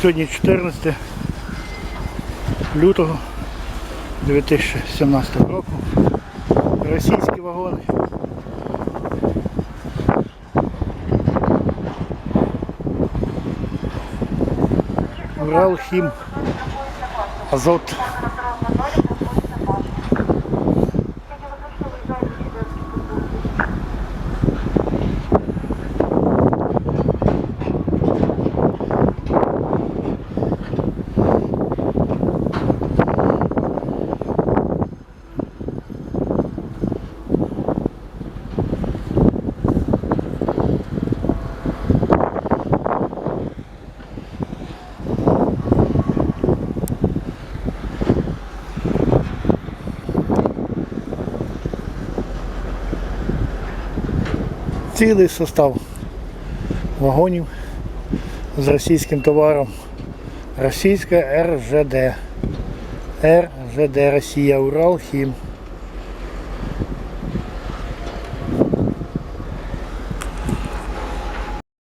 Сьогодні 14 лютого 2017 року. Російські вагони. Уралхім, Азот. Цілий состав вагонів з російським товаром. Російська РЖД. РЖД Росія Урал Хім.